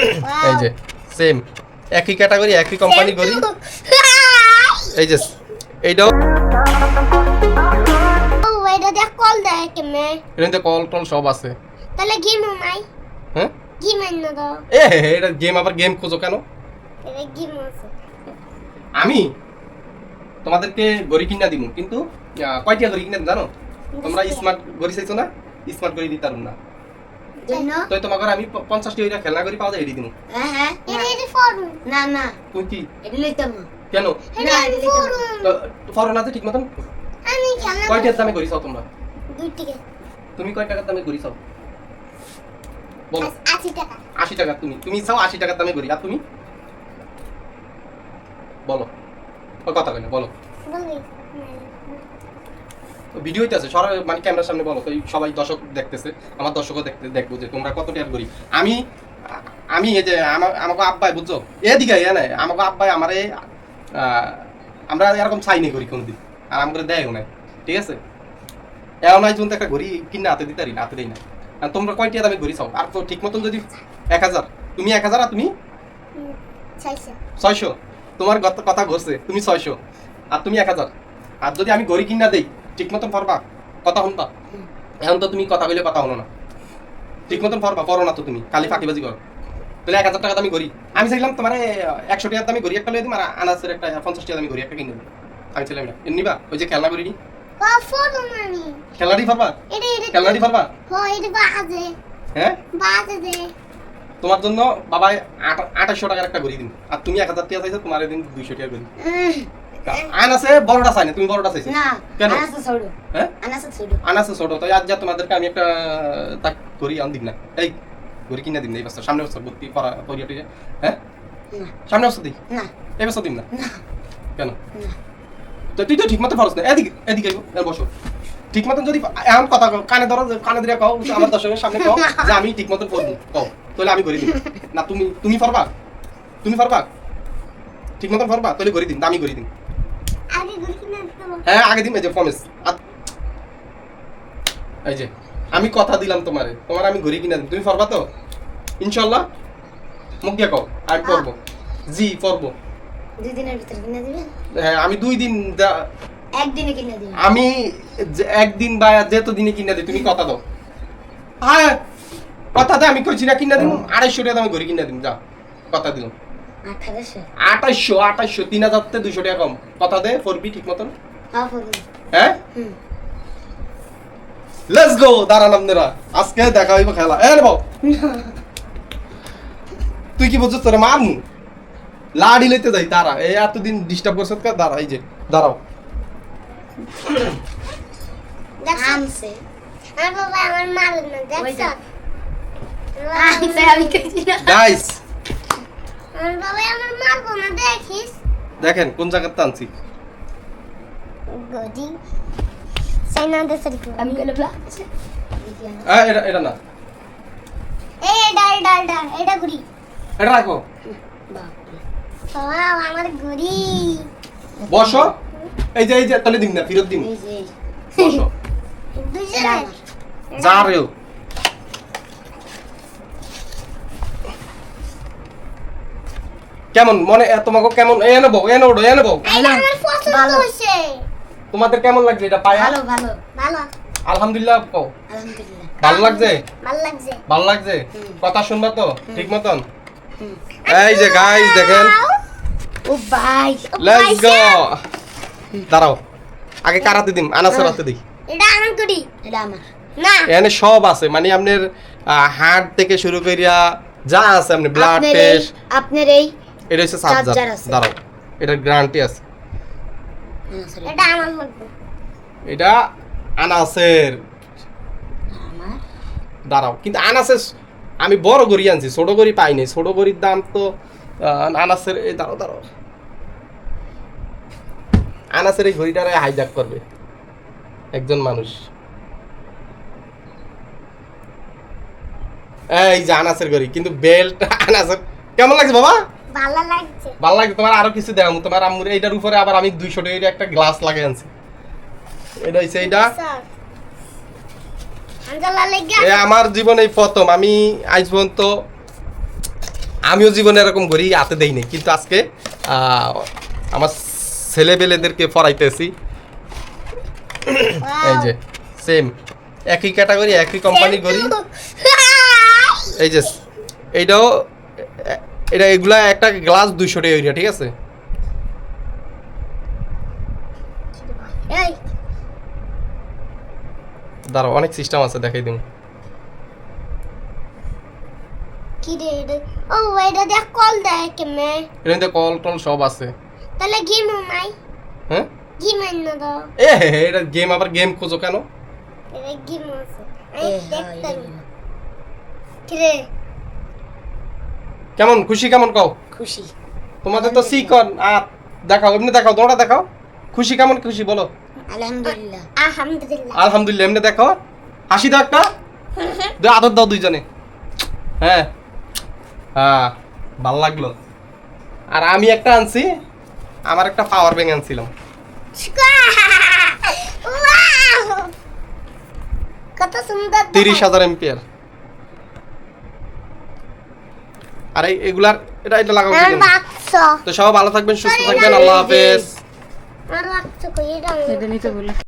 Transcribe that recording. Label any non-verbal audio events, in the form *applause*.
*laughs* এই যে সেম একই ক্যাটাগরি একই কোম্পানি করি। এই যে এইটাও। কল দেয় কেমনে? এখানে কল টল সব আছে। তাহলে গেম নাই হ্যাঁ? গেম আইন না দাও এ এটা গেম আবার গেম খোঁজো কেন? এটা গেম আছে। আমি তোমাদেরকে গড়ি কিনা দিব কিন্তু কয়টা গড়ি কিনা জানো? তোমরা স্মার্ট গড়ি চাইছো না? স্মার্ট গড়ি দিতে পারুম না। তো তোমাকে আমি প- পঞ্চাশটি ওইটা খেলনা গড়ি পাওয়া যায় এটি দিব হ্যাঁ হ্যাঁ। এটা ফর্ম না না। তুমি কি? এটা লইতাম না। কেন? এটা এটা ফর্ম ফরন আছে ঠিক মতন? আমি খেলনা কয়টার দামে গড়ি চাও তোমরা? দুই টিকে তুমি কয় টাকার দামে চাও বলো। আশি টাকা। আশি টাকা তুমি। তুমি চাও আশি টাকার দামে গড়ি আর তুমি? বলো। কথা কই না বলো। ভিডিওতে আছে সরাই মানে ক্যামেরার সামনে বলো তো সবাই দর্শক দেখতেছে আমার দর্শকও দেখতে দেখব যে তোমরা কত টাকা করি। আমি আমি এই যে আমার আমাকে আব্বাই বুঝছ? এদিকে এ নাই আমাকে আব্বাই আমারে আমরা এরকম চাই নাই করি কোনদিন আর আমাকে দেয়ও নাই ঠিক আছে? এমন নাই জন্য একটা ঘড়ি কিনে হাতে দিতে পারি না হাতে দিই না আর তোমরা কয়টা দামে ঘড়ি চাও? আর তো ঠিক মতন যদি এক হাজার তুমি এক হাজার আর তুমি? ছয়শো। তোমার কথা ঘটছে তুমি ছয়শো আর তুমি এক হাজার। আর যদি আমি ঘড়ি কিনা দেই ঠিক মতন পারবা কথা শুনবা? এখন তো তুমি কথা বলে কথা হলো না। ঠিক মতন পারবা পড়ো না তো তুমি খালি ফাঁকিবাজি করো। তাহলে এক হাজার টাকা দামি ঘড়ি। আমি চাইলাম তোমার একশো টাকার দামি ঘড়ি একটা লিয়ে দিম, আর আনাসের একটা পঞ্চাশ টাকা দামি ঘড়ি একটা কিনে আমি চাইলাম না নিবা, ওই যে খেলনা ঘড়ি খেলনাটি পারবা খেলনাটি পারবা হয়? তোমার জন্য বাবা আঠাশশো টাকার একটা ঘড়ি দিন আর তুমি এক হাজার টাকা চাইছো, তোমার দিন দুইশো টাকা ঘড়ি। আনাসে বড়টা চাই না তুমি বড়টা চাইছো? না কেন? আনাসে ছোড়ো হ্যাঁ? আনাসে আনাসে ছোট তাই আজ যা তোমাদেরকে আমি একটা তাক করি আন দিন না। এই ঘড়ি কিনা দিন এই বছর সামনে বছর ভর্তি পড়া পড়িয়া হ্যাঁ? সামনে বছর দিই? না। এই বছর দিন না? কেন? তো তুই তো ঠিক মতো পারস না। এদিকে এদিকে এর বসো। ঠিক মতন যদি এমন কথা কানে ধরো কানে দিয়ে কও আমার দর্শকের সামনে কও যে আমি ঠিক মতন পড়ব কও তাহলে আমি করে দিন না তুমি তুমি পারবা? তুমি পারবা? ঠিক মতন পারবা? তাহলে করে দিন আমি করে দিন আগে ঘুরে কিনে দিতে হবে। হ্যাঁ আগে দিন এই যে প্রমিস এই যে আমি কথা দিলাম তোমারে। তোমার আমি কিনা তুমি তো? ইনশাল্লাহ মুখ দিয়ে কও আমি পড়ব। জি পড়ব। দুই দিনের ভিতরে কিনে দিবেন হ্যাঁ আমি দুই দিন একদিনে কিনে দিবেন আমি একদিন বা যেত দিনে কিনা দিই তুমি কথা দাও। হ্যাঁ কথা দে আমি কইছি না কিনা দিন আড়াইশো টাকা আমি ঘড়ি কিনা দিন যা। কথা দিলাম। আঠাইশো আঠাইশো তিন হাজার থেকে দুইশো টাকা কম। কথা দে ফোরবি ঠিক মতন? হ্যাঁ লেটস গো দাঁড়ান আপনারা আজকে দেখা হইব খেলা। এ নেব তুই কি বলছিস তোরে মারমু? লাড়ি লইতে যাই দাঁড়া। এই এতদিন ডিস্টার্ব করছিস কা দাঁড়া এই যে দাঁড়াও। আমার বাবা আমার মারবে না দেখছ? আমি কইছি না। গাইস দেখেন কোন ব্লা আ, এটা এটা না। এই এটা এটা এটা এটা ঘুরি। এটা রাখো। বাবা আমার ঘুরি। বসো। এই যে এই যে তাহলে দিন না ফেরত দিন। বসো। যা রেও কেমন? মনে তোমাকে কেমন? এ নেব এ নেব এ নেব এটা আমার পছন্দ ভালো। তোমাদের কেমন লাগছে এটা পায়া? ভালো ভালো ভালো। আলহামদুলিল্লাহ কও। আলহামদুলিল্লাহ। ভালো লাগছে? ভালো লাগছে। ভালো লাগছে? কথা শুনবা তো ঠিক মতন? এই যে গাইস দেখেন। ও ভাই লেটস গো দাঁড়াও আগে কারাতে দিন আনাসের হাতে দিই এটা আমার ঘুরি এটা আমার। না। এখানে সব আছে মানে আপনার হার্ট থেকে শুরু করিয়া যা আছে আপনি ব্লাড টেস্ট আপনার এই এটা হচ্ছে চার্জার দাঁড়াও এটার গ্যারান্টি আছে। এটা আমার এটা আনাসের। দাঁড়াও কিন্তু আনাসের আমি বড় গড়ি আনছি ছোট গড়ি পাইনি ছোট গড়ির দাম তো আনাসের এই দাঁড়াও দাঁড়াও। আনাসের এই ঘড়িটারে হাইজাক করবে। একজন মানুষ। এই যে আনাসের ঘড়ি কিন্তু বেল্ট আনাসের কেমন লাগছে বাবা? ভালো লাগছে। ভালো লাগছে তোমার আরও কিছু দেখাম তোমার আম্মুর এইটার উপরে আবার আমি দুইশো টাকা একটা গ্লাস লাগিয়ে আনছি। এটা হচ্ছে এইটা। এ আমার জীবনে এই প্রথম। আমি আজ পর্যন্ত আমিও জীবনে এরকম ঘড়ি হাতে দেইনি কিন্তু আজকে আমার ছেলেবেলেদেরকে পড়াইতেছি। এই যে সেম একই ক্যাটাগরি একই কোম্পানির ঘড়ি এই যে এইটাও এটা এগুলা একটা গ্লাস দুইশো টাকা ঠিক আছে? এই। দাঁড়াও অনেক সিস্টেম আছে দেখাই দিন। কি রে এটা? ও এটা দেখ কল দেয় কেমনে? এর মধ্যে কল টল সব আছে। তাহলে গেম নাই। হ্যাঁ? গেম না দাও। এ হে হে, এটা গেম আবার গেম খোঁজো কেন? এটা গেম আছে। এ দেখতাম। কি রে? কেমন? খুশি কেমন কও? খুশি। তোমাদের তো সিকন আর দেখাও এমনি দেখাও তোমরা দেখাও। খুশি কেমন খুশি বলো। আলহামদুলিল্লাহ। আলহামদুলিল্লাহ। আলহামদুলিল্লাহ এমনি দেখো। হাসি দাও একটা। *laughs* দাও আদর দাও দুইজনে। হ্যাঁ। হ্যাঁ ভালো লাগল। আর আমি একটা আনছি আমার একটা পাওয়ার ব্যাংক আনছিলাম। *laughs* কত সুন্দর তিরিশ হাজার এমপিয়ার আর এই এগুলার এটা এটা লাগাও তো সবাই ভালো থাকবেন সুস্থ থাকবেন আল্লাহ হাফেজ। এটা নিতে বলে।